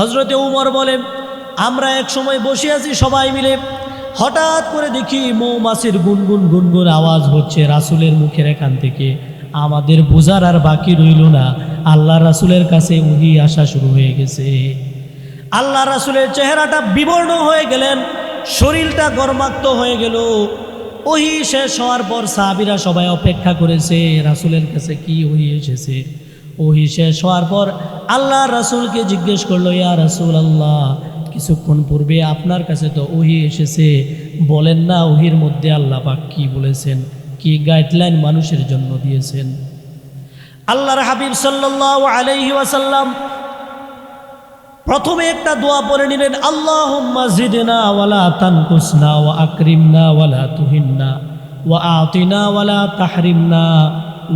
হজরতে উমর বলেন আমরা এক সময় বসে আছি সবাই মিলে। হঠাৎ করে দেখি মৌমাছির গুনগুন গুনগুন আওয়াজ হচ্ছে রাসুলের মুখের এখান থেকে। আমাদের বোঝার আর বাকি রইল না। আল্লাহ রাসুলের কাছে উহি আসা শুরু হয়ে গেছে। আল্লাহ রাসুলের চেহারাটা বিবর্ণ হয়ে গেলেন, শরীরটা গরমাক্ত হয়ে গেল। ওহি শেষ হওয়ার পর সাহাবিরা সবাই অপেক্ষা করেছে, রাসুলের কাছে কি ওহি এসেছে? ওহি শেষ হওয়ার পর আল্লাহ রাসুলকে জিজ্ঞেস করল, ইয়া রাসুল আল্লাহ কিছুক্ষণ পূর্বে আপনার কাছে তো ওহি এসেছে। বলেন না ওহির মধ্যে আল্লাহ পাক কি বলেছেন, কি গাইডলাইন মানুষের জন্য দিয়েছেন? আল্লাহর হাবিব সাল্লাল্লাহু আলাইহি ওয়াসাল্লাম প্রথমে একটা দোয়া পড়ে নিলেন, আল্লাহুম্মা জিদনা ওয়ালা তানকুসনা ওয়া ওয়ালা তুহিন্না ওয়া আতিনা ওয়ালা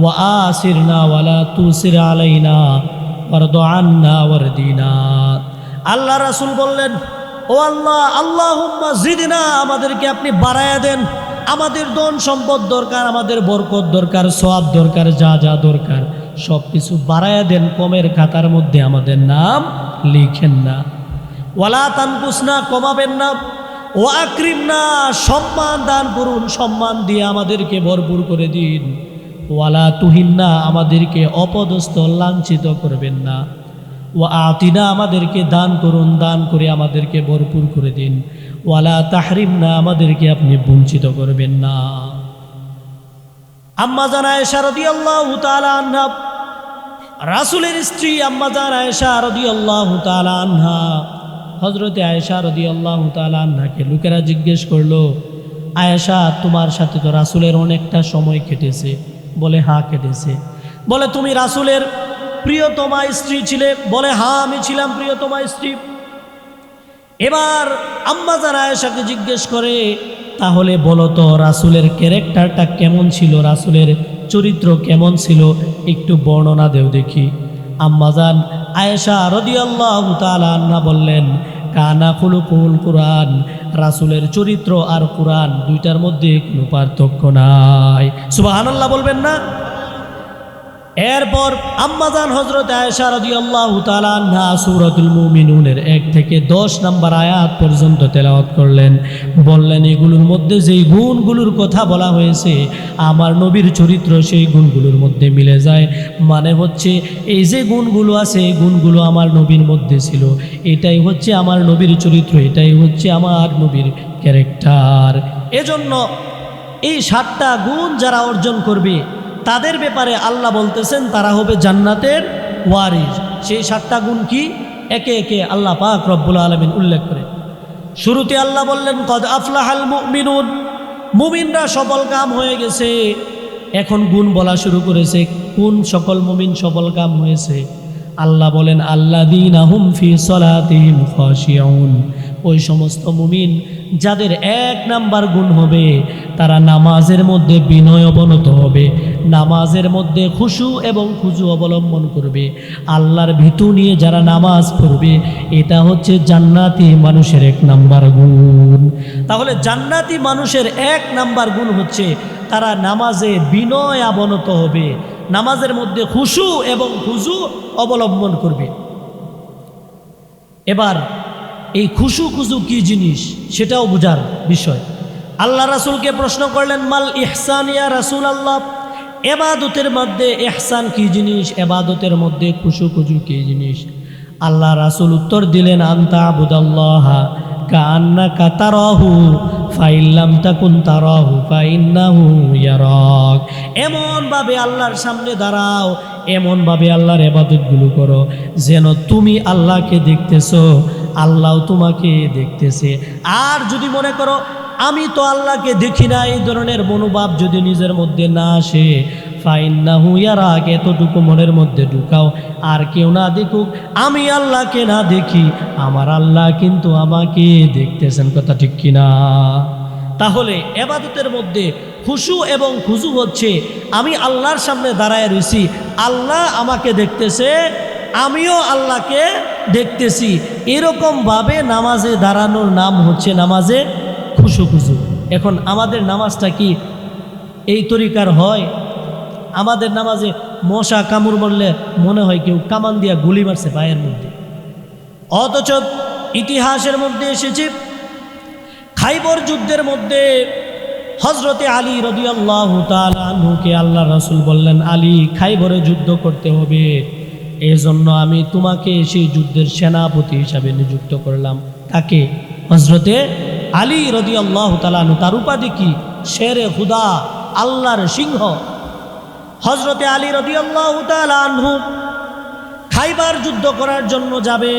ওয়া আসিরনা ওয়ালা তুসির আলাইনা ওয়ারদ আন্না ওয়ারদিনা আল্লাহ রাসূল বললেন, ও আল্লাহ, আল্লাহুম্মা জিদনা, আমাদেরকে আপনি বাড়ায়া দেন। আমাদের ধন সম্পদ দরকার, আমাদের বরকত দরকার, সওয়াব দরকার, যা যা দরকার সব কিছু বাড়ায়া দেন, কমের খাতার মধ্যে আমাদের নাম লিখেন না। ওয়ালা তানকুস না কমাবেন না। ও আকরিম না সম্মান দান করুন, সম্মান দিয়ে আমাদেরকে ভরপুর করে দিন। ওয়ালা তুহিন না আমাদেরকে অপদস্থ, লাঞ্ছিত করবেন না। ও আতিনা, আমাদেরকে দান করুন, দান করে আমাদেরকে ভরপুর করে দিন। ওয়ালা তাহরিম না আমাদেরকে আপনি বঞ্চিত করবেন না। আম্মা জানায় শারদি আল্লাহ আন্না রাসুলের স্ত্রী আম্মা জান আয়েশা রদি আল্লাহ আনহা হজরতে আয়েশা রদি আল্লাহ আনহাকে লোকেরা জিজ্ঞেস করল, আয়েশা, তোমার সাথে তো রাসুলের অনেকটা সময় কেটেছে। বলে হ্যাঁ কেটেছে বলে, তুমি রাসুলের প্রিয়তমা স্ত্রী ছিলে। বলে হ্যাঁ আমি ছিলাম প্রিয়তমা স্ত্রী। এবার আম্মা জান আয়েশাকে জিজ্ঞেস করে, তাহলে বলো তো, রাসুলের ক্যারেক্টারটা কেমন ছিল? রাসুলের চরিত্র কেমন ছিল? একটু বর্ণনা দেও দেখি। আম্মাজান আয়েশা রদিয়াল্লাহ তালা বললেন কানা খুলুকুল কোরআন, রাসুলের চরিত্র আর কোরআন দুইটার মধ্যে কোনো পার্থক্য নাই। সুবাহান্লাহ বলবেন না? এরপর আম্মাজান হজরত আয়েশা রাদিয়াল্লাহু তাআলা আনহা সূরাতুল মুমিনুনের এক থেকে দশ নম্বর আয়াত পর্যন্ত তেলাওয়াত করলেন। বললেন, এগুলোর মধ্যে যেই গুণগুলোর কথা বলা হয়েছে, আমার নবীর চরিত্র সেই গুণগুলোর মধ্যে মিলে যায়। মানে হচ্ছে, এই যে গুণগুলো আছে, এই গুণগুলো আমার নবীর মধ্যে ছিল। এটাই হচ্ছে আমার নবীর চরিত্র, এটাই হচ্ছে আমার নবীর ক্যারেক্টার। এজন্য এই সাতটা গুণ যারা অর্জন করবে তাদের ব্যাপারে আল্লাহ বলতেছেন, তারা হবে জান্নাতের ওয়ারিস সেই সাতটা গুণ কি? একে একে আল্লাহ পাক রব্বুল আলমিন উল্লেখ করে। শুরুতে আল্লাহ বললেন, কদ আফলাহাল মুমিনুন। মুমিনরা সফল কাম হয়ে গেছে। এখন গুণ বলা শুরু করেছে। কোন সকল মুমিন সফল কাম হয়েছে? আল্লাহ বলেন আল্লাহ দিন আহুম খাশিয়াউন ওই সমস্ত মুমিন যাদের এক নাম্বার গুণ হবে, তারা নামাজের মধ্যে বিনয় অবনত হবে, নামাজের মধ্যে খুশু এবং খুজু অবলম্বন করবে। আল্লাহর ভীতু নিয়ে যারা নামাজ পড়বে, এটা হচ্ছে জান্নাতি মানুষের এক নাম্বার গুণ। তাহলে জান্নাতি মানুষের এক নাম্বার গুণ হচ্ছে, তারা নামাজে বিনয় অবনত হবে। নামাজের মধ্যে খুশু এবং খুজু অবলম্বন করবে। এবার এই খুশু খুজু কি জিনিস সেটাও বোঝার বিষয়। আল্লাহ রাসুলকে প্রশ্ন করলেন, মাল ইহসান ইয়া রাসুল আল্লাহ এবাদতের মধ্যে এহসান কি জিনিস? এবাদতের মধ্যে খুশু খুজু কি জিনিস? আল্লাহ রাসুল উত্তর দিলেন আন্তা আবুদাল্লাহ কান্না কাতারাহু ফাইল্লাম তাকুন তারাহু, ফাইন্নাহু ইয়ারাক। এমন ভাবে আল্লাহর সামনে দাঁড়াও, এমন ভাবে আল্লাহর এবাদতগুলো করো, যেন তুমি আল্লাহকে দেখতেছো, আল্লাহ তোমাকে দেখতেছে। আর যদি মনে করো, আমি তো আল্লাহকে দেখি না, এই ধরনের মনোভাব যদি নিজের মধ্যে না আসে ফাইন না হুইয়ারাগ এতটুকু মনের মধ্যে ঢুকাও, আর কেউ না দেখুক, আমি আল্লাহকে না দেখি, আমার আল্লাহ কিন্তু আমাকে দেখতেছেন, কথা ঠিক কিনা? তাহলে এবাদতের মধ্যে খুশু এবং খুজু হচ্ছে, আমি আল্লাহর সামনে দাঁড়ায় রয়েছি আল্লাহ আমাকে দেখতেছে, আমিও আল্লাহকে দেখতেছি। এরকমভাবে নামাজে দাঁড়ানোর নাম হচ্ছে নামাজে খুশু খুশু এখন আমাদের নামাজটা কি এই তরিকার হয়? আমাদের নামাজে মশা কামড় মারলে মনে হয় কেউ কামান দিয়া গুলি মারছে পায়ের মধ্যে। অথচ ইতিহাসের মধ্যে এসেছে, খাইবর যুদ্ধের মধ্যে হজরতে আলী রদিয়াল্লাহ তালুকে আল্লাহ রসুল বললেন, আলী, খাইবরে যুদ্ধ করতে হবে। এই জন্য আমি তোমাকে সেই যুদ্ধের সেনাপতি হিসাবে নিযুক্ত করলাম। তাকে হজরতে আলী রদিয়াল্লাহ তালানু তার উপাধি কি? শেরে হুদা, আল্লাহর সিংহ। হজরতে আলী রদিয়াল্লাহ তালানহু খাইবার যুদ্ধ করার জন্য যাবে।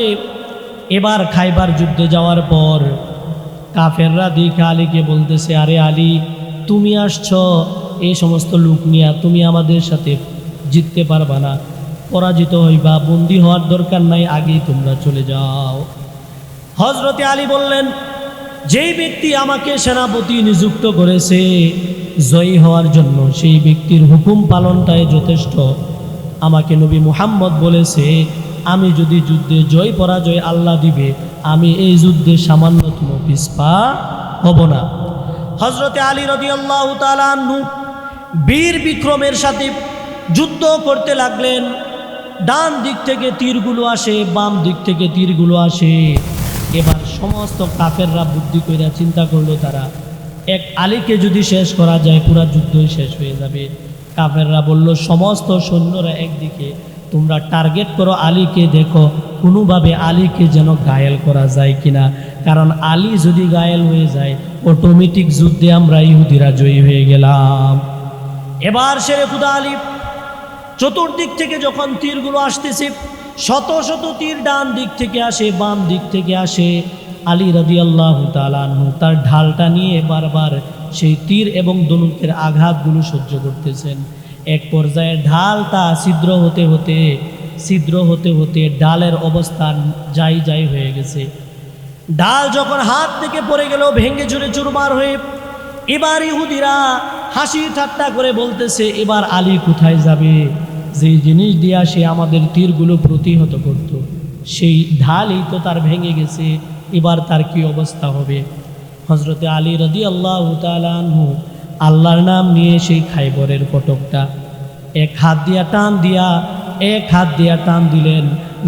এবার খাইবার যুদ্ধে যাওয়ার পর কাফেররা দিকে আলীকে বলতেছে, আরে আলী, তুমি আসছ, এই সমস্ত লোক নিয়ে তুমি আমাদের সাথে জিততে পারবা না। পরাজিত হইবা, বন্দি হওয়ার দরকার নাই, আগেই তোমরা চলে যাও। হজরতে আলী বললেন, যেই ব্যক্তি আমাকে সেনাপতি নিযুক্ত করেছে জয়ী হওয়ার জন্য সেই ব্যক্তির হুকুম পালনটাই যথেষ্ট। আমাকে নবী মুহাম্মদ বলেছে, আমি যদি যুদ্ধে জয় পরাজয় আল্লাহ দিবে, আমি এই যুদ্ধে সামান্যতম পিসপা হব না। হজরতে আলী রদি আল্লাহ বীর বিক্রমের সাথে যুদ্ধ করতে লাগলেন। ডান দিক থেকে তীরগুলো আসে, বাম দিক থেকে তীরগুলো আসে। এবার সমস্ত কাফেররা বুদ্ধি কইরা চিন্তা করল তারা এক আলীকে যদি শেষ করা যায়, পুরা যুদ্ধই শেষ হয়ে যাবে। কাফেররা বলল, সমস্ত সৈন্যরা একদিকে, তোমরা টার্গেট করো আলীকে, দেখো কোনোভাবে আলীকে যেন গায়েল করা যায় কিনা। কারণ আলী যদি গায়েল হয়ে যায় অটোমেটিক যুদ্ধে আমরা ইহুদিরা জয়ী হয়ে গেলাম। এবার সেরে খুদা আলী, চতুর্দিক থেকে যখন তীরগুলো আসতেছে, শত শত তীর ডান দিক থেকে আসে, বাম দিক থেকে আসে। আলী রদি আল্লাহ তালানহু তার ঢালটা নিয়ে বারবার সেই তীর এবং দনুকের আঘাতগুলো সহ্য করতেছেন। এক পর্যায়ে ঢালটা ছিদ্র হতে হতে, ছিদ্র হতে হতে ডালের অবস্থান যাই যাই হয়ে গেছে। ডাল যখন হাত থেকে পড়ে গেল, ভেঙে চুরে চুরমার হয়ে এবার ইহুদিরা হাসি ঠাট্টা করে বলতেছে, এবার আলী কোথায় যাবে? যে জিনিস দিয়া সে আমাদের তীরগুলো প্রতিহত করত। সেই ঢালই তো তার ভেঙে গেছে। এবার তার কি অবস্থা হবে? হজরতে আলী রদি আল্লাহ তালু আল্লাহর নাম নিয়ে সেই খাইবরের ফটকটা এক হাত দিয়া টান দিয়া, এক হাত দিয়া টান দিলেন।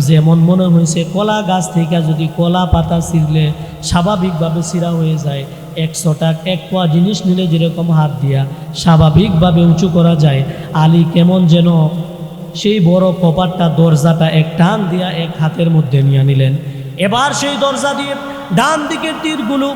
যেমন মনে হয়েছে কলা গাছ থেকে যদি কলা পাতা ছিঁড়লে স্বাভাবিকভাবে ছিঁড়া হয়ে যায়। একশো টাক এক পোয়া জিনিস নিলে যেরকম হাত দিয়া স্বাভাবিকভাবে উঁচু করা যায়। আলী কেমন যেন সেই বড় কপারটা দরজাটা এক টান দিয়া এক হাতের মধ্যে নিয়ে নিলেন। এবার সেই দরজা দিয়ে ডান দিকের তীরগুলো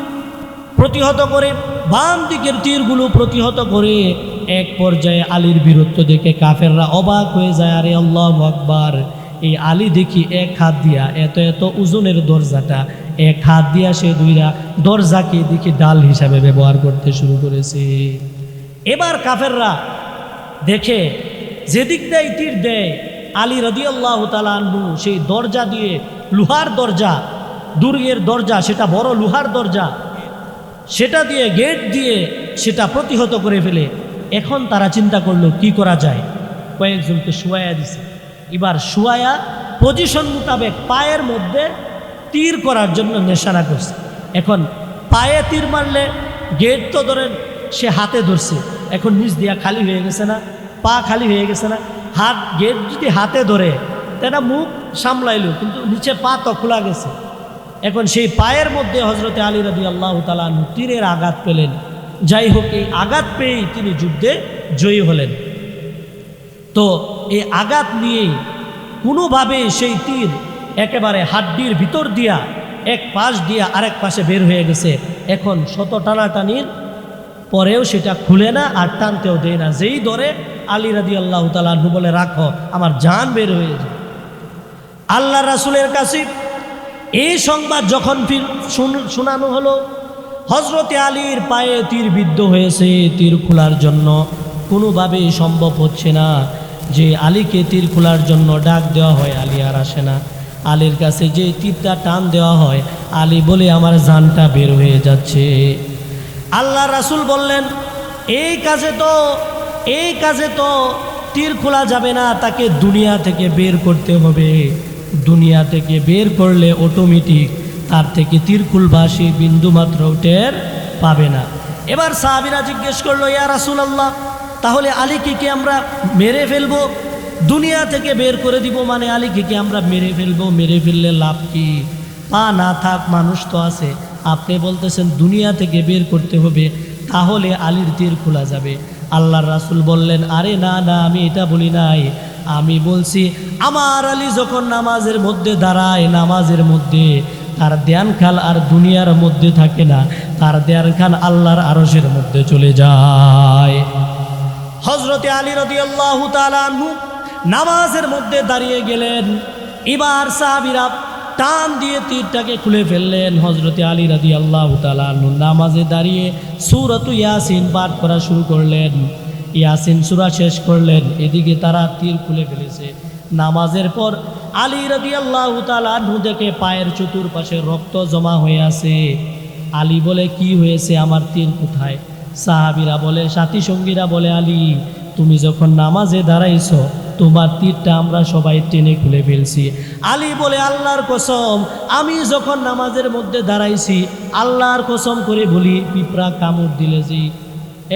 প্রতিহত করে, বাম দিকের তীরগুলো প্রতিহত করে এক পর্যায়ে আলীর বীরত্ব দেখে কাফেররা অবাক হয়ে যায়, আরে আল্লাহ আকবার! এই আলী দেখি এক হাত দিয়া এত এত ওজনের দরজাটা, এক হাত দিয়া সে দুইরা দরজাকে দেখি ডাল হিসাবে ব্যবহার করতে শুরু করেছে। এবার কাফেররা দেখে যেদিক দেয় তীর দেয়, আলী রদি আল্লাহ তালু সেই দরজা দিয়ে লোহার দরজা, দুর্গের দরজা, সেটা বড় লোহার দরজা। সেটা দিয়ে, গেট দিয়ে সেটা প্রতিহত করে ফেলে। এখন তারা চিন্তা করল, কি করা যায়? কয়েকজনকে শুয়াইয়া দিছে। এবার শুয়ায়া পজিশন মোতাবেক পায়ের মধ্যে তীর করার জন্য নেশানা করছে। এখন পায়ে তীর মারলে গেট তো ধরেন সে হাতে ধরছে। এখন নিচ দিয়া খালি হয়ে গেছে না, পা খালি হয়ে গেছে না। হাত, গেট যদি হাতে ধরে তারা মুখ সামলাইলো, কিন্তু নিচে পা তো খোলা গেছে। এখন সেই পায়ের মধ্যে হজরতে আলী রবি আল্লাহ তালু তীরের আঘাত পেলেন। যাই হোক, এই আঘাত পেয়েই তিনি যুদ্ধে জয়ী হলেন। তো এই আঘাত নিয়েই কোনোভাবে সেই তীর একেবারে হাড্ডির ভিতর দিয়া এক পাশ দিয়া আরেক পাশে বের হয়ে গেছে। এখন শত টানাটানির পরেও সেটা খুলে না আর টানতেও দেয় না। যেই ধরে আলী রাদি আল্লাহ তালু বলে, রাখো, আমার জান বের হয়ে যায় আল্লাহ রাসুলের কাছে এই সংবাদ যখন শোনানো হলো হজরতে আলীর পায়ে তীর বিদ্ধ হয়েছে, তীর খোলার জন্য। কোনোভাবেই সম্ভব হচ্ছে না যে আলীকে তীর খোলার জন্য ডাক দেওয়া হয়, আলী আর আসে না। আলীর কাছে যে তীরটা টান দেওয়া হয়, আলী বলে, আমার জানটা বের হয়ে যাচ্ছে। আল্লাহ রাসুল বললেন, এই কাজে তো, এই কাজে তো তীর খোলা যাবে না, তাকে দুনিয়া থেকে বের করতে হবে। দুনিয়া থেকে বের করলে অটোমেটিক তার থেকে তীর খুলবা সে বিন্দু মাত্র টের পাবে না। এবার সাহাবিরা জিজ্ঞেস করল, ইয়া রাসুল আল্লাহ তাহলে আলীকে কি আমরা মেরে ফেলব? দুনিয়া থেকে বের করে দিব মানে আলীকে কি আমরা মেরে ফেলব? মেরে ফেললে লাভ কি? পা না থাক, মানুষ তো আছে। আপনি বলতেছেন দুনিয়া থেকে বের করতে হবে, তাহলে আলীর তীর খোলা যাবে। আল্লাহর রাসূল বললেন, আরে না না, আমি এটা বলি নাই। আমি বলছি, আমার আলী যখন নামাজের মধ্যে দাঁড়ায়, নামাজের মধ্যে, তার ধ্যান খাল আর দুনিয়ার মধ্যে থাকে না, তার ধ্যান খান আল্লাহর আরসের মধ্যে চলে যায়। হজরতে আলী রদি আল্লাহ নামাজের মধ্যে দাঁড়িয়ে গেলেন। এবার সাহাবিরা টান দিয়ে তীরটাকে খুলে ফেললেন। হজরতে আলী রাদি আল্লাহ নামাজে দাঁড়িয়ে সুরত ইয়াসিন পাঠ করা শুরু করলেন। ইয়াসিন সুরা শেষ করলেন, এদিকে তারা তীর খুলে ফেলেছে। নামাজের পর আলী রাদি আল্লাহ তালু দেখে পায়ের চতুর্পাশে রক্ত জমা হয়ে আছে। আলী বলে, কি হয়েছে? আমার তীর কোথায়? সাহাবিরা বলে, সাথী সঙ্গীরা বলে, আলী, তুমি যখন নামাজে দাঁড়াইছ, তোমার তীরটা আমরা সবাই টেনে খুলে ফেলছি। আলী বলে, আল্লাহর কসম, আমি যখন নামাজের মধ্যে দাঁড়াইছি, আল্লাহর কসম করে বলি, পিঁপড়া কামড় দিলে যে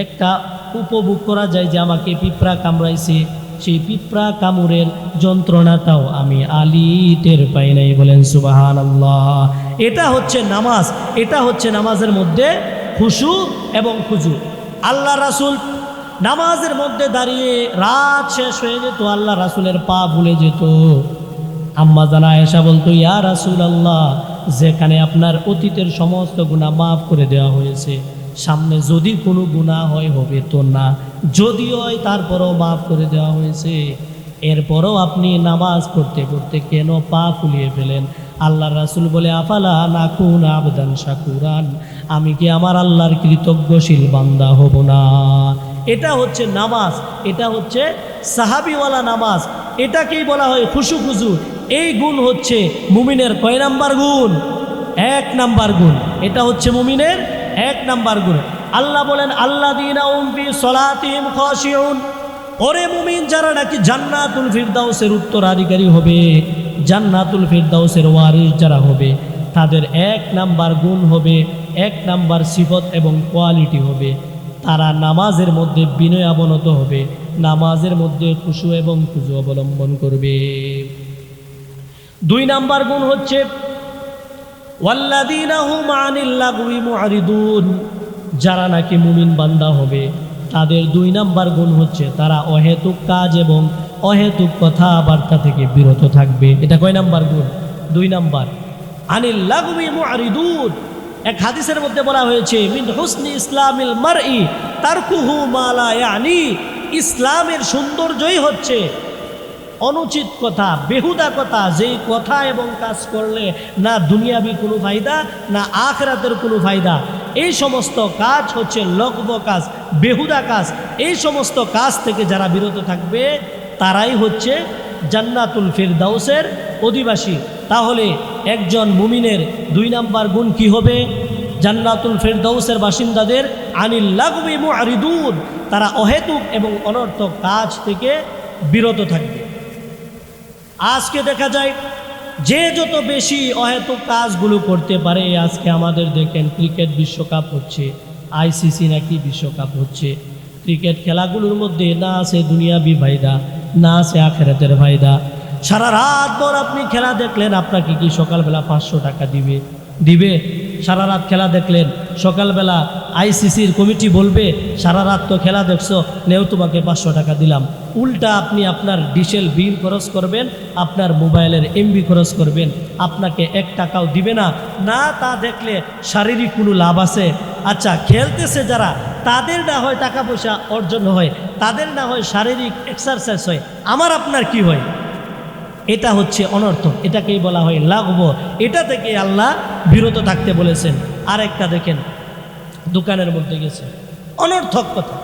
একটা উপভোগ করা যায় যে আমাকে পিঁপড়া কামড়াইছে, সেই পিঁপড়া কামড়ের যন্ত্রণাটাও আমি আলী টের পাই নাই বলেন সুবাহান আল্লাহ এটা হচ্ছে নামাজ, এটা হচ্ছে নামাজের মধ্যে খুশু এবং খুজু। আল্লাহ রাসুল নামাজের মধ্যে দাঁড়িয়ে রাত শেষ হয়ে যেত, আল্লাহ রাসুলের পা ভুলে যেত। আম্মা জানা এসা বলতো, ইয়া রাসুল আল্লাহ যেখানে আপনার অতীতের সমস্ত গুণা মাফ করে দেওয়া হয়েছে সামনে যদি কোনো গুণা হয়, হবে তো না। যদি হয়, তারপরও মাফ করে দেওয়া হয়েছে। এরপরও আপনি নামাজ পড়তে পড়তে কেন পা ফুলিয়ে ফেলেন? আল্লাহ রাসুল বলে, আফালা নাকুন আবদান শাকুরান? আমি কি আমার আল্লাহর কৃতজ্ঞশীল বান্দা হব না? এটা হচ্ছে নামাজ, এটা হচ্ছে সাহাবিওয়ালা নামাজ। এটাকেই বলা হয় খুশু খুশু এই গুণ হচ্ছে মুমিনের কয় নাম্বার গুণ? এক নাম্বার গুণ। এটা হচ্ছে মুমিনের এক নাম্বার গুণ। আল্লাহ বলেন আল্লাহ সলাতিম ওরে মুমিন, যারা নাকি জান্নাতুল ফিরদাউসের উত্তরাধিকারী হবে, জান্নাতুল ফিরদাউসের ওয়ারিস যারা হবে, তাদের এক নাম্বার গুণ হবে, এক নাম্বার সিফত এবং কোয়ালিটি হবে। তারা নামাজের মধ্যে বিনয় অবনত হবে, নামাজের মধ্যে খুশু এবং খুশু অবলম্বন করবে। দুই নাম্বার গুণ হচ্ছে ওয়াল্লাযীনা হুম আনিল লাগwi মুআরিদুন যারা নাকি মুমিন বান্দা হবে, তাদের দুই নাম্বার গুণ হচ্ছে তারা অহেতুক কাজ এবং অহেতুক কথাবার্তা থেকে বিরত থাকবে। এটা কয় নাম্বার গুণ? দুই নাম্বার, আনিল মুআরিদুন এক হাদিসের মধ্যে বলা হয়েছে, মিন হুসনি ইসলামিল মারই তারকুহু মালা ইয়ানি ইসলামের সৌন্দর্যই হচ্ছে অনুচিত কথা, বেহুদা কথা, যেই কথা এবং কাজ করলে না দুনিয়াবি কোনো ফায়দা, না আখরাতের কোনো ফায়দা। এই সমস্ত কাজ হচ্ছে লকব কাজ, বেহুদা কাজ। এই সমস্ত কাজ থেকে যারা বিরত থাকবে, তারাই হচ্ছে জান্নাতুল ফিরদাউসের অধিবাসী। তাহলে একজন মুমিনের দুই নাম্বার গুণ কি হবে? জান্নাতুল ফেরদৌসের বাসিন্দাদের আনিল লাগবি তারা অহেতুক এবং অনর্থক কাজ থেকে বিরত থাকবে। আজকে দেখা যায়, যে যত বেশি অহেতুক কাজগুলো করতে পারে, আজকে আমাদের দেখেন ক্রিকেট বিশ্বকাপ হচ্ছে, আইসিসি নাকি বিশ্বকাপ হচ্ছে। ক্রিকেট খেলাগুলোর মধ্যে না আছে দুনিয়াবি ভাইদা, না আছে আখেরাতের ভাইদা। সারা রাত পর আপনি খেলা দেখলেন, আপনাকে কি সকালবেলা পাঁচশো টাকা দিবে? দিবে, সারা রাত খেলা দেখলেন। সকালবেলা আইসিসির কমিটি বলবে, সারা রাত তো খেলা দেখছ, নেও তোমাকে পাঁচশো টাকা দিলাম। উল্টা আপনি আপনার ডিসেল বিল খরচ করবেন, আপনার মোবাইলের এমবি খরচ করবেন, আপনাকে এক টাকাও দিবে না। না, তা দেখলে শারীরিক কোনো লাভ আছে। আচ্ছা খেলতেছে যারা, তাদের না হয় টাকা পয়সা অর্জন হয়, তাদের না হয় শারীরিক এক্সারসাইজ হয়। আমার আপনার কি হয়? এটা হচ্ছে অনর্থক, এটাকেই বলা হয় লাগব এটা থেকে আল্লাহ বিরত থাকতে বলেছেন। আর একটা দেখেন, দোকানের মধ্যে গেছে। অনর্থক কথা।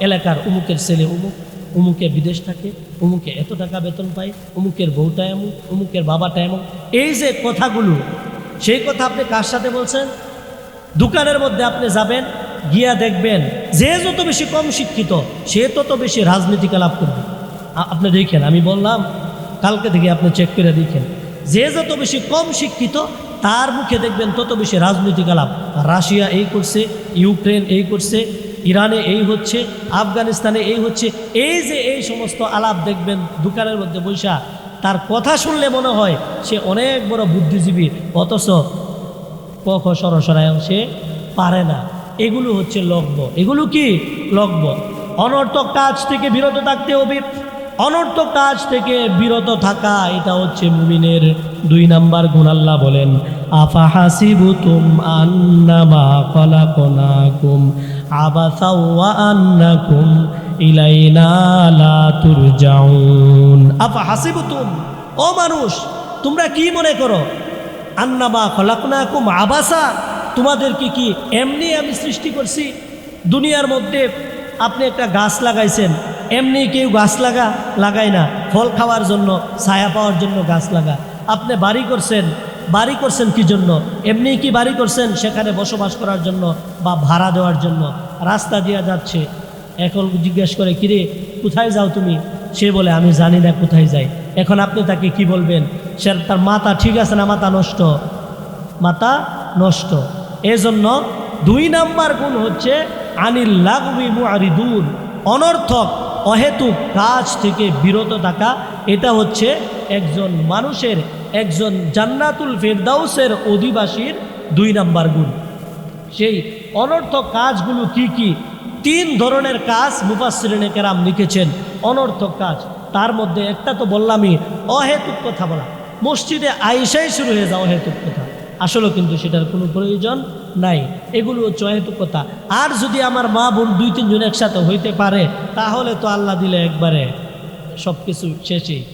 এলাকার উমুকের ছেলে উমুক, উমুকে বিদেশ থাকে, উমুকে এত টাকা বেতন পায়, উমুকের বউটা এমন, উমুকের বাবাটা এমন। এই যে কথাগুলো, সেই কথা আপনি কার সাথে বলছেন? দোকানের মধ্যে আপনি যাবেন, গিয়া দেখবেন, যে যত বেশি কম শিক্ষিত, সে তত বেশি রাজনীতিকে লাভ করবে। আপনি দেখেন, আমি বললাম কালকে থেকে আপনি চেক করে দেখেন। যে যত বেশি কম শিক্ষিত, তার মুখে দেখবেন তত বেশি রাজনৈতিক আলাপ। রাশিয়া এই করছে, ইউক্রেন এই করছে, ইরানে এই হচ্ছে, আফগানিস্তানে এই হচ্ছে, এই যে এই সমস্ত আলাপ দেখবেন দোকানের মধ্যে বৈশা, তার কথা শুনলে মনে হয় সে অনেক বড় বুদ্ধিজীবী, অথচ পখ সরসরায় সে পারে না। এগুলো হচ্ছে লগ্ন। এগুলো কি? লগ্ন। অনর্থক কাজ থেকে বিরত থাকতে হবে। অনর্থক কাজ থেকে বিরত থাকা, এটা হচ্ছে মুমিনের দুই নাম্বার গুণ। আল্লাহ বলেন আফা হাসিবুতুম আন্নামা খলাকনাকুম আবাসা ওয়া আন্নাকুম ইলাইনা লা তুরজাউন। আফা হাসিবুতুম ও মানুষ, তোমরা কি মনে করো? আন্নামা খলাকনাকুম আবাসা, তোমাদেরকে কি এমনি আমি সৃষ্টি করছি? দুনিয়ার মধ্যে আপনি একটা গাছ লাগাইছেন এমনি কেউ গাছ লাগা, লাগায় না। ফল খাওয়ার জন্য, ছায়া পাওয়ার জন্য গাছ লাগা। আপনি বাড়ি করছেন বাড়ি করছেন কি জন্য? এমনি কি বাড়ি করছেন, সেখানে বসবাস করার জন্য বা ভাড়া দেওয়ার জন্য? রাস্তা দেওয়া যাচ্ছে। এখন জিজ্ঞেস করে, কিরে, কোথায় যাও তুমি? সে বলে, আমি জানি না কোথায় যাই। এখন আপনি তাকে কি বলবেন? সে, তার মাথা ঠিক আছে না, মাথা নষ্ট? মাথা নষ্ট। এজন্য দুই নাম্বার গুণ হচ্ছে, আনিল লাগবি মুআরিদুন। অনর্থক অহেতুক কাজ থেকে বিরত থাকা, এটা হচ্ছে একজন মানুষের, একজন জান্নাতুল ফেরদাউসের অধিবাসীর দুই নাম্বার গুণ। সেই অনর্থক কাজগুলো কি কি? তিন ধরনের কাজ মুফাসরিনে কেরাম লিখেছেন। অনর্থক কাজ, তার মধ্যে একটা তো বললামই, অহেতুক কথা বলা। মসজিদে আইসাই শুরু হয়ে যাওয়া অহেতুক কথা। আসলে কিন্তু সেটার কোনো প্রয়োজন নাই। এগুলো কথা। আর যদি আমার মা বোন দুই, তিনজন একসাথে হইতে পারে, তাহলে তো আল্লাহ দিলে একবারে সব কিছু শেষেই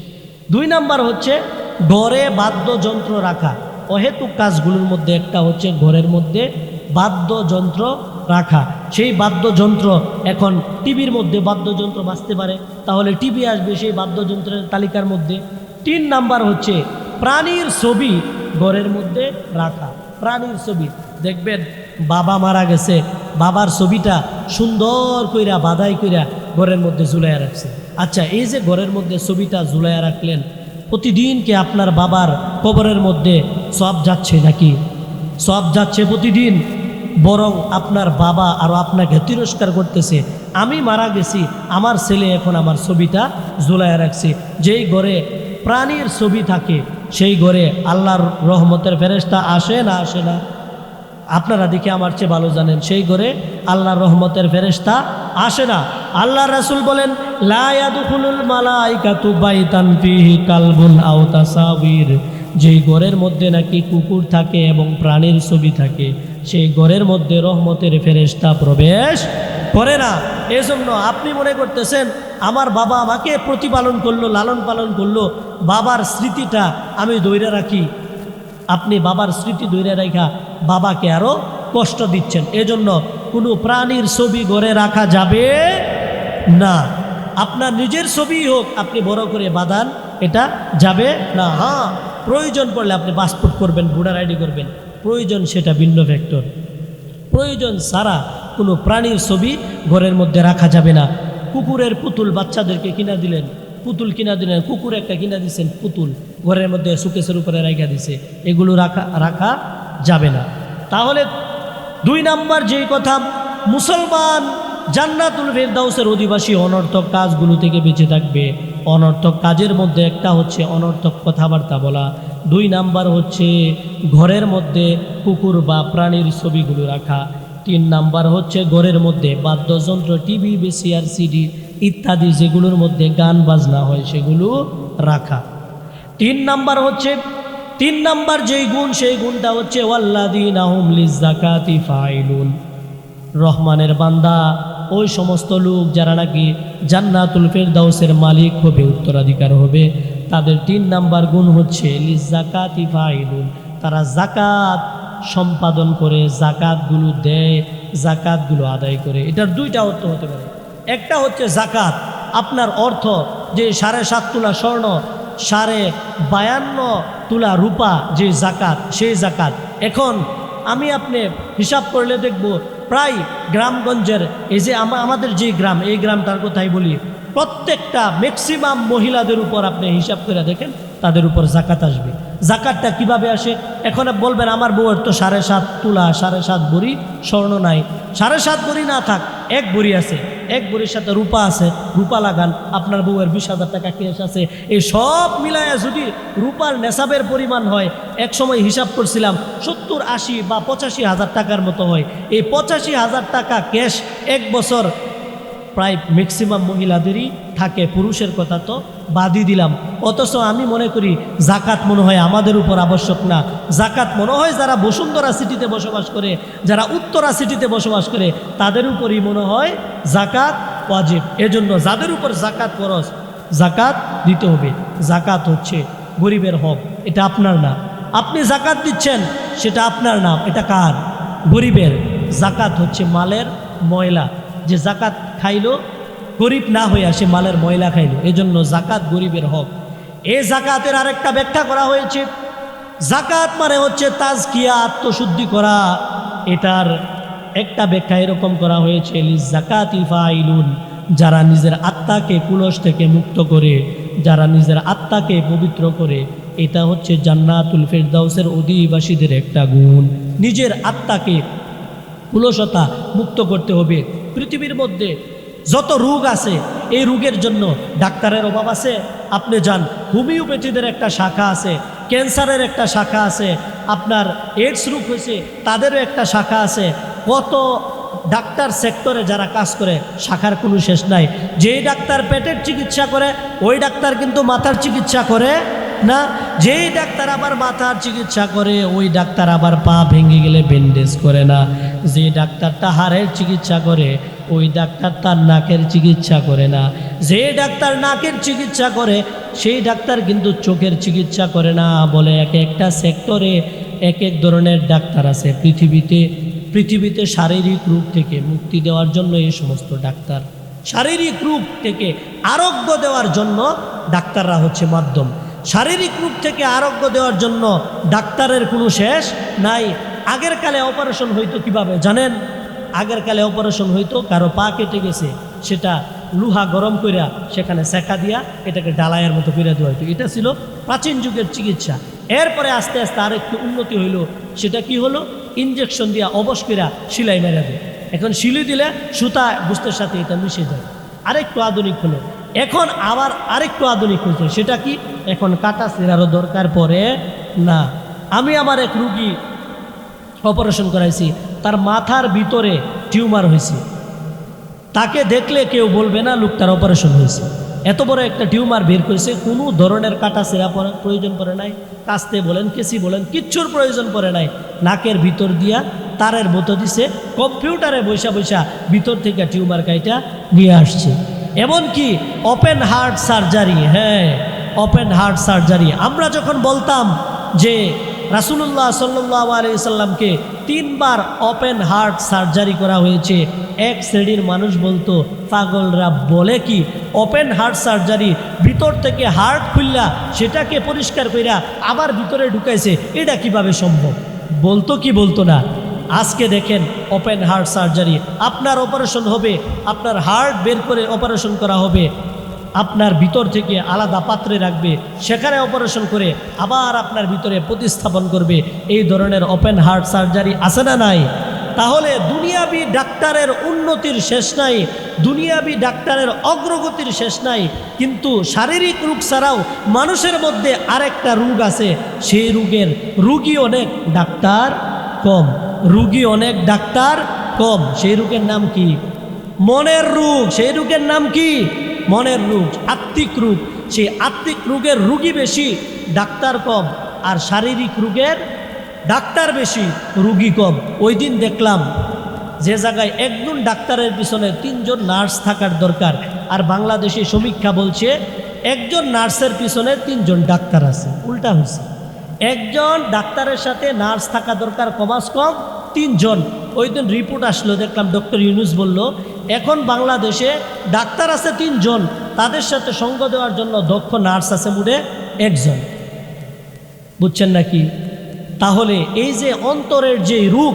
দুই নাম্বার হচ্ছে ঘরে বাদ্যযন্ত্র রাখা। অহেতুক কাজগুলোর মধ্যে একটা হচ্ছে ঘরের মধ্যে বাদ্যযন্ত্র রাখা। সেই বাদ্যযন্ত্র এখন টিভির মধ্যে বাদ্যযন্ত্র বাঁচতে পারে। তাহলে টিভি আসবে সেই বাদ্যযন্ত্রের তালিকার মধ্যে। তিন নাম্বার হচ্ছে প্রাণীর ছবি ঘরের মধ্যে রাখা। প্রাণীর ছবি। দেখবেন, বাবা মারা গেছে, বাবার ছবিটা সুন্দর কইরা, বাধাই কইরা ঘরের মধ্যে ঝুলাইয়া রাখছে। আচ্ছা এই যে ঘরের মধ্যে ছবিটা ঝুলাইয়া রাখলেন, প্রতিদিন কি আপনার বাবার কবরের মধ্যে সব যাচ্ছে নাকি? সব যাচ্ছে প্রতিদিন, বরং আপনার বাবা আরও আপনাকে তিরস্কার করতেছে, আমি মারা গেছি, আমার ছেলে এখন আমার ছবিটা ঝুলাইয়া রাখছে। যেই ঘরে প্রাণীর ছবি থাকে সেই ঘরে আল্লাহর রহমতের ফেরেস্তা আসে না আসে না? আপনারা দেখে আমার চেয়ে ভালো জানেন, সেই ঘরে আল্লাহর রহমতের ফেরেস্তা আসে না। আল্লাহ রাসুল বলেন যেই ঘরের মধ্যে নাকি কুকুর থাকে এবং প্রাণীর ছবি থাকে, সেই ঘরের মধ্যে রহমতের ফেরেস্তা প্রবেশ করে না। এজন্য আপনি মনে করতেছেন আমার বাবা আমাকে প্রতিপালন করল, লালন পালন করল। বাবার স্মৃতিটা আমি দৈরে রাখি। আপনি বাবার স্মৃতি ধরে রেখা বাবাকে আরও কষ্ট দিচ্ছেন। এজন্য কোনো প্রাণীর ছবি ঘরে রাখা যাবে না। আপনার নিজের ছবি হোক, আপনি বড় করে বাঁধান, এটা যাবে না। হ্যাঁ প্রয়োজন পড়লে আপনি পাসপোর্ট করবেন, ভোটার আইডি করবেন। প্রয়োজন সেটা ভিন্ন ফ্যাক্টর প্রয়োজন ছাড়া কোনো প্রাণীর ছবি ঘরের মধ্যে রাখা যাবে না। কুকুরের পুতুল বাচ্চাদেরকে কিনা দিলেন। পুতুল কিনা দিলেন, কুকুর একটা কিনা দিছেন, পুতুল। ঘরের মধ্যে সুকেশের উপরে রাখা দিছে। এগুলো রাখা রাখা যাবে না। তাহলে দুই নাম্বার যেই কথা, মুসলমান জান্নাতুল ফেরদাউসের অধিবাসী অনর্থক কাজগুলো থেকে বেঁচে থাকবে। অনর্থক কাজের মধ্যে একটা হচ্ছে অনর্থক কথাবার্তা বলা। দুই নাম্বার হচ্ছে ঘরের মধ্যে কুকুর বা প্রাণীর ছবিগুলো রাখা। তিন নাম্বার হচ্ছে ঘরের মধ্যে, বাদ্যযন্ত্র, টিভি বেসিআর সিডি ইত্যাদি যেগুলোর মধ্যে গান, বাজনা হয়, সেগুলো রাখা। তিন নাম্বার হচ্ছে, তিন নাম্বার যেই গুণ, সেই গুণটা হচ্ছে ফাইলুন রহমানের বান্দা, ওই সমস্ত লোক যারা নাকি জান্নাতুল ফেরদাউসের মালিক হবে, উত্তরাধিকার হবে, তাদের তিন নাম্বার গুণ হচ্ছে লিজ জাকাতি ফাইলুন তারা জাকাত সম্পাদন করে, জাকাতগুলো দেয়, জাকাতগুলো আদায় করে। এটার দুইটা অর্থ হতে পারে। একটা হচ্ছে জাকাত, আপনার অর্থ যে সাড়ে সাত তোলা স্বর্ণ, সাড়ে বায়ান্ন তুলা রূপা যে জাকাত, সেই জাকাত। এখন আমি আপনি হিসাব করলে দেখব, প্রায় গ্রামগঞ্জের এই যে আমাদের যে গ্রাম, এই গ্রামটার কথাই বলি, প্রত্যেকটা ম্যাক্সিমাম মহিলাদের উপর আপনি হিসাব করে দেখেন, তাদের উপর জাকাত আসবে। জাকাতটা কীভাবে আসে? এখন বলবেন, আমার বউয়ের তো সাড়ে সাত তুলা, সাড়ে সাত বড়ি, স্বর্ণ নাই। সাড়ে সাত বড়ি না থাক, এক বড়ি আছে। এক বড়ির সাথে রূপা আছে, রূপা লাগান, আপনার বউয়ের বিশ হাজার টাকা ক্যাশ আছে। এই সব মিলায়া যদি রূপার নেশাবের পরিমাণ হয়, এক সময় হিসাব করছিলাম, সত্তর আশি বা পঁচাশি হাজার টাকার মতো হয়। এই পঁচাশি হাজার টাকা ক্যাশ এক বছর প্রায় ম্যাক্সিমাম মহিলাদেরই থাকে, পুরুষের কথা তো বাদই দিলাম। অথচ আমি মনে করি জাকাত মনে হয় আমাদের উপর আবশ্যক না। জাকাত মনে হয় যারা বসুন্ধরা সিটিতে বসবাস করে, যারা উত্তরা সিটিতে বসবাস করে, তাদের উপরই মনে হয় জাকাত ওয়াজিব। এজন্য যাদের উপর জাকাত খরচ জাকাত দিতে হবে। জাকাত হচ্ছে গরিবের হক, এটা আপনার না আপনি জাকাত দিচ্ছেন, সেটা আপনার নাম, এটা কার? গরিবের। জাকাত হচ্ছে মালের ময়লা। যে জাকাত খাইলো, গরিব না হইয়া সে মালের ময়লা খাইলো। এজন্য জাকাত গরিবের হক। এ জাকাতের আরেকটা ব্যাখ্যা করা হয়েছে। জাকাত মানে হচ্ছে তাজকিয়া, আত্মশুদ্ধি করা। এটার একটা ব্যাখ্যা এরকম করা হয়েছে জাকাত ইফাইলুন যারা নিজের আত্মাকে কুলস থেকে মুক্ত করে, যারা নিজের আত্মাকে পবিত্র করে। এটা হচ্ছে জান্নাতুল ফেরদাউসের অধিবাসীদের একটা গুণ। নিজের আত্মাকে কুলসতা মুক্ত করতে হবে। পৃথিবীর মধ্যে যত রোগ আছে, এই রোগের জন্য ডাক্তারের অভাব আছে। আপনি যান, হোমিওপ্যাথিদের একটা শাখা আছে, ক্যান্সারের একটা শাখা আছে, আপনার এইডস রোগ হয়েছে, তাদেরও একটা শাখা আছে। কত ডাক্তার সেক্টরে যারা কাজ করে, শাখার কোনো শেষ নাই। যেই ডাক্তার পেটের চিকিৎসা করে, ওই ডাক্তার কিন্তু মাথার চিকিৎসা করে না, যেই ডাক্তার আবার মাথার চিকিৎসা করে, ওই ডাক্তার আবার পা ভেঙে গেলে ব্যান্ডেজ করে না। যে ডাক্তারটা হাড়ের চিকিৎসা করে, ওই ডাক্তার তার নাকের চিকিৎসা করে না। যে ডাক্তার নাকের চিকিৎসা করে, সেই ডাক্তার কিন্তু চোখের চিকিৎসা করে না, বলে এক একটা সেক্টরে এক এক ধরনের ডাক্তার আছে। পৃথিবীতে পৃথিবীতে শারীরিক রূপ থেকে মুক্তি দেওয়ার জন্য এই সমস্ত ডাক্তার। শারীরিক রূপ থেকে আরোগ্য দেওয়ার জন্য ডাক্তাররা হচ্ছে মাধ্যম। শারীরিক রূপ থেকে আরোগ্য দেওয়ার জন্য ডাক্তারের কোনো শেষ নাই। আগের কালে অপারেশন হইতো কীভাবে জানেন? আগের কালে অপারেশন হইতো কারও পা কেটে গেছে, সেটা লুহা গরম কইরা সেখানে সেকা দিয়া এটাকে ডালায়ের মতো করে দেওয়া হইতো। এটা ছিল প্রাচীন যুগের চিকিৎসা। এরপরে আস্তে আস্তে আরেকটু উন্নতি হইল। সেটা কি হলো? ইঞ্জেকশন দিয়া অবশ কইরা সিলাই মেরা দেয়। এখন সিলি দিলে সুতা বুঝতে সাথে এটা মিশে যায়। আরেকটু আধুনিক হলো। এখন আবার আরেকটু আধুনিক হয়েছে। সেটা কি? এখন কাটা সেরারও দরকার পড়ে? না। আমি আমার এক রুগী অপারেশন করাইছি। তার মাথার ভিতরে টিউমার হয়েছে। তাকে দেখলে কেউ বলবে না লোকটার অপারেশন হয়েছে। এত বড় একটা টিউমার বের করেছে। কোনো ধরনের কাটা সেরা প্রয়োজন পড়ে নাই। কাস্তে বলেন, কেসি বলেন, কিচ্ছুর প্রয়োজন পড়ে নাই। নাকের ভিতর দিয়া তারের মতো দিছে। কম্পিউটারে বৈশা বৈশা ভিতর থেকে টিউমার কাইটা নিয়ে আসছে। এমনকি ওপেন হার্ট সার্জারি হ্যাঁ ওপেন হার্ট সার্জারি আমরা যখন বলতাম যে রাসুল্লাহ সাল্লাহ আলি সাল্লামকে তিনবার ওপেন হার্ট সার্জারি করা হয়েছে, এক শ্রেণির মানুষ বলতো, পাগলরা বলে কি ওপেন হার্ট সার্জারি ভিতর থেকে হার্ট খুললা, সেটাকে পরিষ্কার কইরা আবার ভিতরে ঢুকাইছে, এটা কীভাবে সম্ভব? বলতো কি বলতো না আজকে দেখেন ওপেন হার্ট সার্জারি আপনার অপারেশন হবে, আপনার হার্ট বের করে অপারেশন করা হবে। আপনার ভিতর থেকে আলাদা পাত্রে রাখবে, সেখানে অপারেশন করে আবার আপনার ভিতরে প্রতিস্থাপন করবে। এই ধরনের ওপেন হার্ট সার্জারি আছে না নাই? তাহলে দুনিয়াবি ডাক্তারের উন্নতির শেষ নাই, দুনিয়াবি ডাক্তারের অগ্রগতির শেষ নাই, কিন্তু শারীরিক রোগ ছাড়াও মানুষের মধ্যে আরেকটা রোগ আছে, সেই রোগের রুগী অনেক। ডাক্তার কম। রুগী অনেক ডাক্তার কম। সেই রোগের নাম কি? মনের রোগ। সেই রোগের নাম কি? মনের রোগ। আত্মিক রোগ। সেই আত্মিক রোগের রুগী বেশি, ডাক্তার কম। আর শারীরিক রোগের ডাক্তার বেশি, রুগী কম। ওই দিন দেখলাম যে জায়গায় একজন ডাক্তারের পিছনে তিনজন নার্স থাকার দরকার। আর বাংলাদেশে সমীক্ষা বলছে, একজন নার্সের পিছনে তিনজন ডাক্তার আছে। উল্টা হয়েছে। একজন ডাক্তারের সাথে নার্স থাকা দরকার, কমাস কম তিনজন। ওই দিন রিপোর্ট আসলো, দেখলাম ডক্টর ইউনুস বলল, এখন বাংলাদেশে ডাক্তার আছে তিনজন, তাদের সাথে সঙ্গ দেওয়ার জন্য দক্ষ নার্স আছে মুড়ে একজন। বুঝছেন নাকি? তাহলে এই যে অন্তরের যে রূপ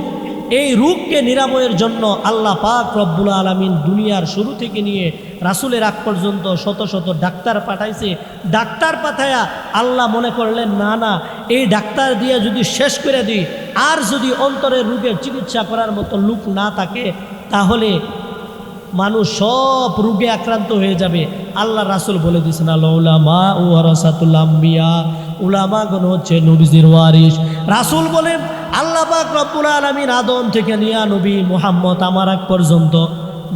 এই রোগকে নিরাময়ের জন্য আল্লাহ পাক রব্বুল আলমিন দুনিয়ার শুরু থেকে নিয়ে রাসুলের আগ পর্যন্ত শত শত ডাক্তার পাঠাইছে। ডাক্তার পাঠায়া আল্লাহ মনে করলেন, না না, এই ডাক্তার দিয়ে যদি শেষ করে দিই, আর যদি অন্তরের রোগের চিকিৎসা করার মতো লোক না থাকে, তাহলে মানুষ সব রোগে আক্রান্ত হয়ে যাবে। আল্লাহ রাসুল বলে দিয়েছেন আল্লাহ উলামা ও আম্বিয়া। উলামাগণ হচ্ছে নবীজির ওয়ারিস রাসুল বলেন, আল্লাহ পাক রব্বুল আলমিন আদম থেকে নিয়া নবী মোহাম্মদ আমার আগ পর্যন্ত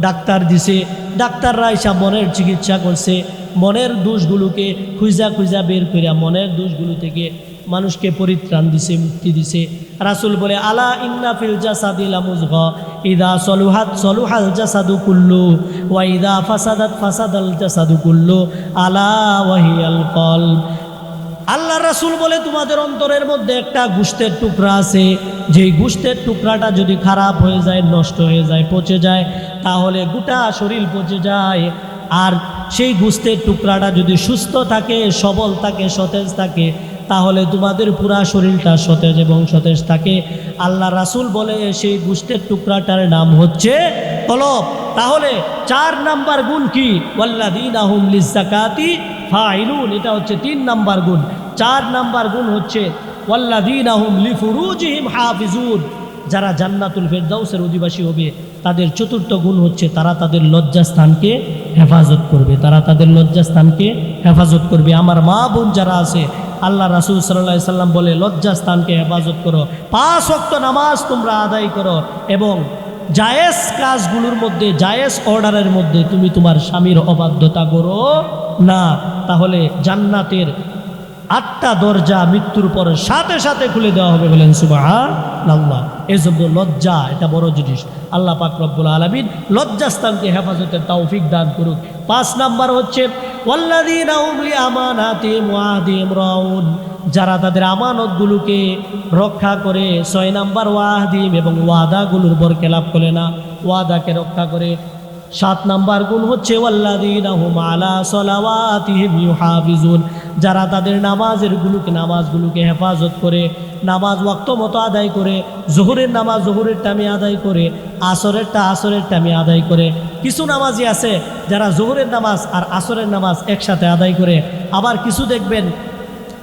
ডাক্তার দিছে। ডাক্তাররা এসা মনের চিকিৎসা করছে। মনের দোষগুলোকে খুঁজা খুঁজা বের করিয়া মনের দোষগুলো থেকে মানুষকে পরিত্রাণ দিছে, মুক্তি দিছে। রাসুল বলে, আলা ইন্না ফিল মুজগ ইদা সলুহাত, সলুহাল জাসাদু কুল্লু, ওয়া ইদা ফাসাদাত ফাসাদাল জাসাদু কুল্লু, আলা ওয়াহিয়াল কলব। আল্লাহ রাসুল বলে, তোমাদের অন্তরের মধ্যে একটা গুষ্টের টুকরা আছে। যেই গুষ্টের টুকরাটা যদি খারাপ হয়ে যায়, নষ্ট হয়ে যায়, পচে যায়, তাহলে গোটা শরীর পচে যায়। আর সেই গুস্তের টুকরাটা যদি সুস্থ থাকে, সবল থাকে, সতেজ থাকে তাহলে তোমাদের পুরা শরীরটা সতেজ এবং সতেজ থাকে। আল্লাহ রাসুল বলে, সেই গুষ্টের টুকরাটার নাম হচ্ছে কলব তাহলে চার নাম্বার গুণ কি? ওয়াল্লাদিন আহুম লিজাকাতি ফাইলুন এটা হচ্ছে তিন নাম্বার গুণ। চার নাম্বার গুণ হচ্ছে ওয়াল্লাদিন আহুম লিফুরুজিহিম হাফিজুন। যারা জান্নাতুল ফেরদাউসের অধিবাসী হবে, তাদের চতুর্থ গুণ হচ্ছে, তারা তাদের লজ্জাস্থানকে হেফাজত করবে। তারা তাদের লজ্জাস্থানকে হেফাজত করবে। আমার মা বোন যারা আছে আল্লাহ রাসুল সাল্লাহ সাল্লাম বলে লজ্জাস্থানকে হেফাজত করো, পাঁচ অক্ত নামাজ তোমরা আদায় করো এবং জায়েজ কাজগুলোর মধ্যে, জায়েজ অর্ডারের মধ্যে তুমি তোমার স্বামীর অবাধ্যতা করো না। তাহলে জান্নাতের আটটা দরজা মৃত্যুর পর সাথে সাথে খুলে দেওয়া হবে বলেন সুবাহ আল্লাহ এই জন্য লজ্জা, এটা বড় জিনিস। আল্লাহ পাক রব্বুল আলমিন লজ্জাস্থানকে হেফাজতের তৌফিক দান করুক। পাঁচ নাম্বার হচ্ছে যারা তাদের আমানতগুলোকে রক্ষা করে ছয় নাম্বার ওয়াহদিম এবং ওয়াদাগুলোর বরকে লাভ করে না। ওয়াদাকে রক্ষা করে সাত নাম্বার গুণ হচ্ছে যারা তাদের নামাজের গুলোকে, নামাজগুলোকে হেফাজত করে, নামাজ ওয়াক্ত মতো আদায় করে, জোহরের নামাজ জোহরের টাইমে আদায় করে, আসরেরটা আসরের টাইমে আদায় করে। কিছু নামাজই আছে যারা জোহরের নামাজ আর আসরের নামাজ একসাথে আদায় করে। আবার কিছু দেখবেন,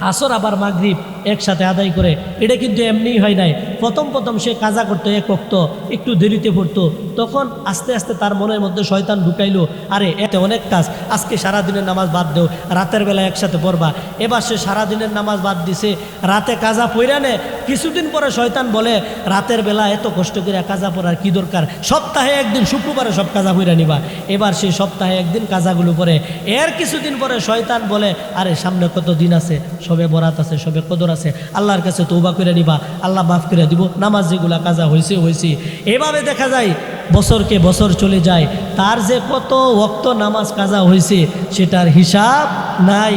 আসর আবার মাগরিব একসাথে আদায় করে। এটা কিন্তু এমনিই হয় নাই। প্রথম প্রথম সে কাজা করতো এক অক্ত একটু দেরিতে পড়তো। তখন আস্তে আস্তে তার মনের মধ্যে শয়তান ঢুকাইলো, আরে, এতে অনেক কাজ। আজকে সারাদিনের নামাজ বাদ দেও, রাতের বেলা একসাথে পড়বা। এবার সে সারাদিনের নামাজ বাদ দিছে, রাতে কাজা পইরা নে। কিছুদিন পরে শয়তান বলে, রাতের বেলা এত কষ্ট করে কাজা পড়ার কি দরকার? সপ্তাহে একদিন, শুক্রবারে সব কাজা পইরা নিবা। এবার সে সপ্তাহে একদিন কাজাগুলো পরে এর কিছুদিন পরে শয়তান বলে, আরে, সামনে কত দিন আছে? সবে বরাত আছে, সবে কদর আছে। আল্লাহর কাছে তৌবা করে নিবা, আল্লাহ মাফ করে দিব। নামাজ যেগুলা কাজা হয়েছে হয়েছে এভাবে দেখা যায়, বছরকে বছর চলে যায়, তার যে কত ওক্ত নামাজ কাজা হয়েছে সেটার হিসাব নাই।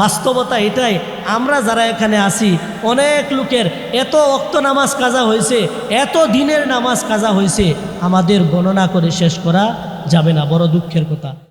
বাস্তবতা এটাই, আমরা যারা এখানে আসি অনেক লোকের এত অক্ত নামাজ কাজা হয়েছে এত দিনের নামাজ কাজা হয়েছে আমাদের গণনা করে শেষ করা যাবে না, বড় দুঃখের কথা।